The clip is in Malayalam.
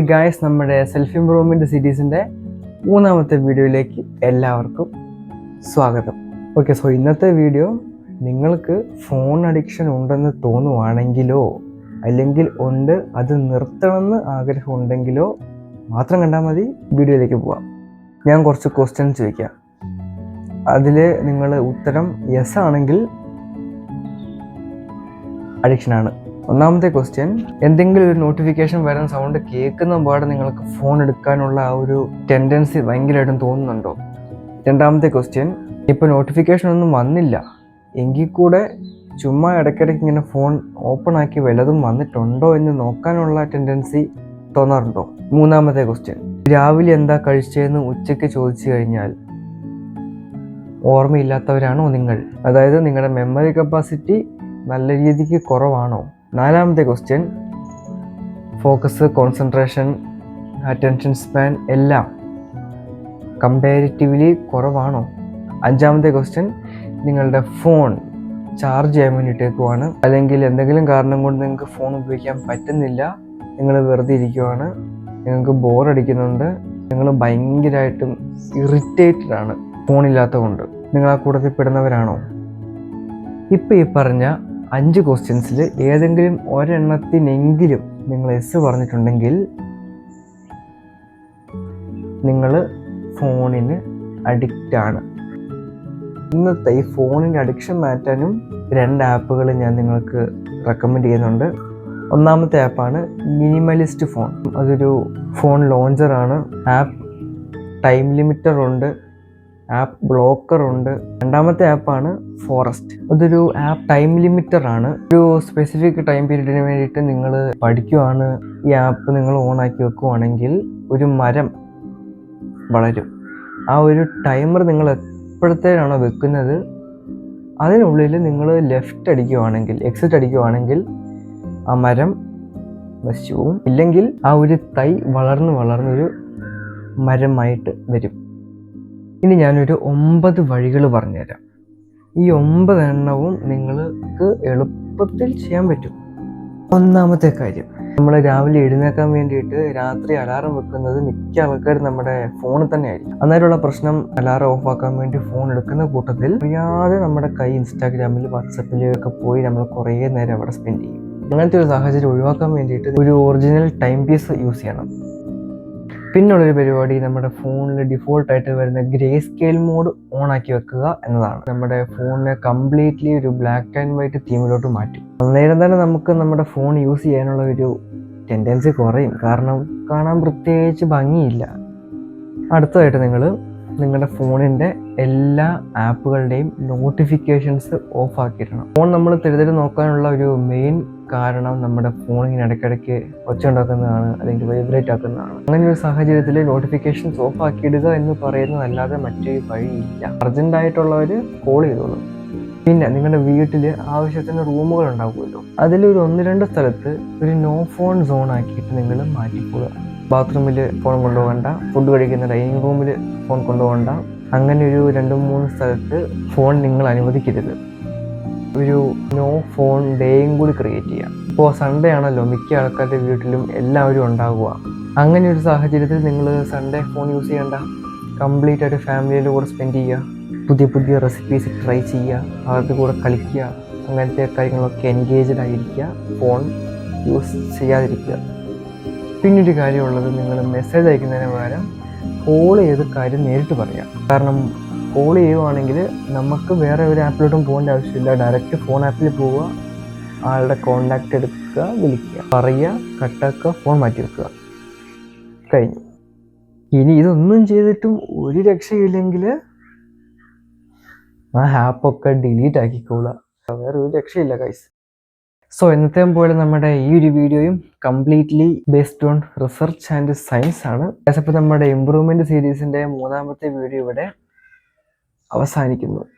ഗായസ് നമ്മുടെ സെൽഫ് ഇംപ്രൂവ്മെന്റ് സീരീസിന്റെ മൂന്നാമത്തെ വീഡിയോയിലേക്ക് എല്ലാവർക്കും സ്വാഗതം. ഓക്കെ സോ ഇന്നത്തെ വീഡിയോ നിങ്ങൾക്ക് ഫോൺ അഡിക്ഷൻ ഉണ്ടെന്ന് തോന്നുവാണെങ്കിലോ അല്ലെങ്കിൽ ഉണ്ട് അത് നിർത്തണമെന്ന് ആഗ്രഹം ഉണ്ടെങ്കിലോ മാത്രം കണ്ടാൽ മതി വീഡിയോയിലേക്ക് പോവാം. ഞാൻ കുറച്ച് ക്വസ്റ്റ്യൻസ് ചോദിക്കാം. അതിൽ നിങ്ങൾ ഉത്തരം യെസ് ആണെങ്കിൽ അഡിക്ഷനാണ് ഒന്നാമത്തെ ക്വസ്റ്റ്യൻ എന്തെങ്കിലും ഒരു നോട്ടിഫിക്കേഷൻ വരുന്ന സൗണ്ട് കേൾക്കുന്ന പാടെ നിങ്ങൾക്ക് ഫോൺ എടുക്കാനുള്ള ആ ഒരു ടെൻഡൻസി ഭയങ്കരമായിട്ടും തോന്നുന്നുണ്ടോ? രണ്ടാമത്തെ ക്വസ്റ്റ്യൻ ഇപ്പോൾ നോട്ടിഫിക്കേഷൻ ഒന്നും വന്നില്ല. എങ്കിൽ കൂടെ ചുമ്മാ ഇടയ്ക്കിടയ്ക്ക് ഇങ്ങനെ ഫോൺ ഓപ്പൺ ആക്കി വല്ലതും വന്നിട്ടുണ്ടോ എന്ന് നോക്കാനുള്ള ടെൻഡൻസി തോന്നാറുണ്ടോ? മൂന്നാമത്തെ ക്വസ്റ്റ്യൻ രാവിലെ എന്താ കഴിച്ചതെന്ന് ഉച്ചയ്ക്ക് ചോദിച്ചു കഴിഞ്ഞാൽ ഓർമ്മയില്ലാത്തവരാണോ നിങ്ങൾ? അതായത് നിങ്ങളുടെ മെമ്മറി കപ്പാസിറ്റി നല്ല രീതിക്ക് കുറവാണോ? നാലാമത്തെ question focus concentration attention span എല്ലാം കമ്പാരിറ്റീവ്ലി കുറവാണോ? അഞ്ചാമത്തെ ക്വസ്റ്റ്യൻ നിങ്ങളുടെ ഫോൺ ചാർജ് ചെയ്യാൻ വേണ്ടിയിട്ടേക്കുവാണ് അല്ലെങ്കിൽ എന്തെങ്കിലും കാരണം കൊണ്ട് നിങ്ങൾക്ക് ഫോൺ ഉപയോഗിക്കാൻ പറ്റുന്നില്ല. നിങ്ങൾ വെറുതെ ഇരിക്കുവാണ്. നിങ്ങൾക്ക് ബോറടിക്കുന്നുണ്ട് നിങ്ങൾ ഭയങ്കരമായിട്ടും ഇറിറ്റേറ്റഡ് ആണ്. ഫോണില്ലാത്തതുകൊണ്ട് നിങ്ങൾ ആ കൂട്ടത്തിൽ പെടുന്നവരാണോ? ഇപ്പം ഈ പറഞ്ഞ അഞ്ച് ക്വസ്റ്റ്യൻസിൽ ഏതെങ്കിലും ഒരെണ്ണത്തിനെങ്കിലും നിങ്ങൾ എസ് പറഞ്ഞിട്ടുണ്ടെങ്കിൽ നിങ്ങൾ ഫോണിന് അഡിക്റ്റ് ആണ്. ഇന്നത്തെ ഈ ഫോണിന്റെ അഡിക്ഷൻ മാറ്റാനും രണ്ട് ആപ്പുകൾ ഞാൻ നിങ്ങൾക്ക് റെക്കമെൻഡ് ചെയ്യുന്നുണ്ട്. ഒന്നാമത്തെ ആപ്പാണ് മിനിമലിസ്റ്റ് ഫോൺ അതൊരു ഫോൺ ലോഞ്ചറാണ് ആപ്പ് ടൈം ലിമിറ്റർ ഉണ്ട്. ആപ്പ് ബ്ലോക്കർ ഉണ്ട്. രണ്ടാമത്തെ ആപ്പാണ് ഫോറസ്റ്റ്. അതൊരു ആപ്പ് ടൈം ലിമിറ്റർ ആണ്. ഒരു സ്പെസിഫിക് ടൈം പീരീഡിന് വേണ്ടിയിട്ട് നിങ്ങൾ പഠിക്കുവാണ്. ഈ ആപ്പ് നിങ്ങൾ ഓൺ ആക്കി വെക്കുവാണെങ്കിൽ ഒരു മരം വളരും. ആ ഒരു ടൈമർ നിങ്ങൾ എപ്പോഴത്തേനാണോ വെക്കുന്നത് അതിനുള്ളിൽ നിങ്ങൾ ലെഫ്റ്റ് അടിക്കുവാണെങ്കിൽ എക്സിറ്റ് അടിക്കുവാണെങ്കിൽ ആ മരം നശിച്ചു പോവും. ഇല്ലെങ്കിൽ ആ ഒരു തൈ വളർന്ന് വളർന്നൊരു മരമായിട്ട് വരും. ഇനി ഞാനൊരു ഒമ്പത് വഴികൾ പറഞ്ഞുതരാം. ഈ ഒമ്പത് എണ്ണവും നിങ്ങൾക്ക് എളുപ്പത്തിൽ ചെയ്യാൻ പറ്റും. ഒന്നാമത്തെ കാര്യം നമ്മൾ രാവിലെ എഴുന്നേക്കാൻ വേണ്ടിയിട്ട് രാത്രി അലാറം വെക്കുന്നത് മിക്ക ആൾക്കാരും നമ്മുടെ ഫോണിൽ തന്നെ ആയിരിക്കും അന്നേരമുള്ള പ്രശ്നം അലാറം ഓഫ് ആക്കാൻ വേണ്ടി ഫോൺ എടുക്കുന്ന കൂട്ടത്തിൽ അറിയാതെ നമ്മുടെ കൈ ഇൻസ്റ്റാഗ്രാമിൽ വാട്സപ്പിൽ ഒക്കെ പോയി നമ്മൾ കുറേ നേരം അവിടെ സ്പെൻഡ് ചെയ്യും. അങ്ങനത്തെ ഒരു സാഹചര്യം ഒഴിവാക്കാൻ വേണ്ടിയിട്ട് ഒരു ഒറിജിനൽ ടൈം പീസ് യൂസ് ചെയ്യണം. പിന്നുള്ളൊരു പരിപാടി നമ്മുടെ ഫോണിൽ ഡിഫോൾട്ട് ആയിട്ട് വരുന്ന ഗ്രേ സ്കെയിൽ മോഡ് ഓൺ ആക്കി വെക്കുക എന്നതാണ്. നമ്മുടെ ഫോണിനെ കംപ്ലീറ്റ്ലി ഒരു ബ്ലാക്ക് ആൻഡ് വൈറ്റ് തീമിലോട്ട് മാറ്റി. അന്നേരം തന്നെ നമുക്ക് നമ്മുടെ ഫോൺ യൂസ് ചെയ്യാനുള്ള ഒരു ടെൻഡൻസി കുറയും. കാരണം കാണാൻ പ്രത്യേകിച്ച് ഭംഗിയില്ല. അടുത്തതായിട്ട് നിങ്ങൾ നിങ്ങളുടെ ഫോണിന്റെ എല്ലാ ആപ്പുകളുടെയും നോട്ടിഫിക്കേഷൻസ് ഓഫ് ആക്കിയിടണം. ഫോൺ നമ്മൾ തിരുതിരി നോക്കാനുള്ള ഒരു മെയിൻ കാരണം നമ്മുടെ ഫോൺ ഇങ്ങനെ ഇടയ്ക്കിടയ്ക്ക് ഒച്ച ഉണ്ടാക്കുന്നതാണ് അല്ലെങ്കിൽ വൈബ്രേറ്റ് ആക്കുന്നതാണ് അങ്ങനെ ഒരു സാഹചര്യത്തിൽ നോട്ടിഫിക്കേഷൻസ് ഓഫ് ആക്കിയിടുക എന്ന് പറയുന്നതല്ലാതെ മറ്റൊരു വഴിയില്ല. അർജന്റ് ആയിട്ടുള്ളവർ കോൾ ചെയ്തോളൂ. പിന്നെ നിങ്ങളുടെ വീട്ടിൽ ആവശ്യത്തിന് റൂമുകൾ ഉണ്ടാവുമല്ലോ. അതിലൊരു ഒന്ന് രണ്ട് സ്ഥലത്ത് ഒരു നോ ഫോൺ സോൺ ആക്കിയിട്ട് നിങ്ങൾ മാറ്റിക്കൊള്ളുക ബാത്റൂമിൽ ഫോൺ കൊണ്ടുപോകണ്ട. ഫുഡ് കഴിക്കുന്ന ഡൈനിങ് റൂമിൽ ഫോൺ കൊണ്ടുപോകണ്ട. അങ്ങനെ ഒരു രണ്ട് മൂന്ന് സ്ഥലത്ത് ഫോൺ നിങ്ങൾ അനുവദിക്കരുത്. ഒരു നോ ഫോൺ ഡേയും കൂടി ക്രിയേറ്റ് ചെയ്യാം. ഇപ്പോൾ സൺഡേ ആണല്ലോ മിക്ക ആൾക്കാരുടെ വീട്ടിലും എല്ലാവരും ഉണ്ടാകുക അങ്ങനെ ഒരു സാഹചര്യത്തിൽ നിങ്ങൾ സൺഡേ ഫോൺ യൂസ് ചെയ്യേണ്ട. കംപ്ലീറ്റ് ആയിട്ട് ഫാമിലിയുടെ കൂടെ സ്പെൻഡ് ചെയ്യുക. പുതിയ പുതിയ റെസിപ്പീസ് ട്രൈ ചെയ്യുക. അവരുടെ കൂടെ കളിക്കുക. അങ്ങനത്തെ കാര്യങ്ങളൊക്കെ എൻഗേജ്ഡ് ആയിരിക്കുക. ഫോൺ യൂസ് ചെയ്യാതിരിക്കുക. പിന്നൊരു കാര്യമുള്ളത് നിങ്ങൾ മെസ്സേജ് അയക്കുന്നതിന് പകരം കോൾ ചെയ്ത് കാര്യം നേരിട്ട് പറയാം. കാരണം കോൾ ചെയ്യുവാണെങ്കിൽ നമുക്ക് വേറെ ഒരു ആപ്പിലോട്ടും പോകേണ്ട ആവശ്യമില്ല. ഡയറക്റ്റ് ഫോൺ ആപ്പിൽ പോവുക ആളുടെ കോണ്ടാക്ട് എടുക്കുക വിളിക്കുക പറയുക കട്ടാക്കുക ഫോൺ മാറ്റി വെക്കുക. കഴിഞ്ഞു. ഇനി ഇതൊന്നും ചെയ്തിട്ടും ഒരു രക്ഷയില്ലെങ്കിൽ ആ ആപ്പൊക്കെ ഡിലീറ്റ് ആക്കിക്കോളുക. വേറെ ഒരു രക്ഷയില്ല കൈസ് സോ എന്നത്തെ പോലെ നമ്മുടെ ഈ ഒരു വീഡിയോയും completely based on research and science ആണ്. അപ്പോൾ നമ്മുടെ ഇമ്പ്രൂവ്മെന്റ് സീരീസിന്റെ മൂന്നാമത്തെ വീഡിയോ ഇവിടെ അവസാനിക്കുന്നു.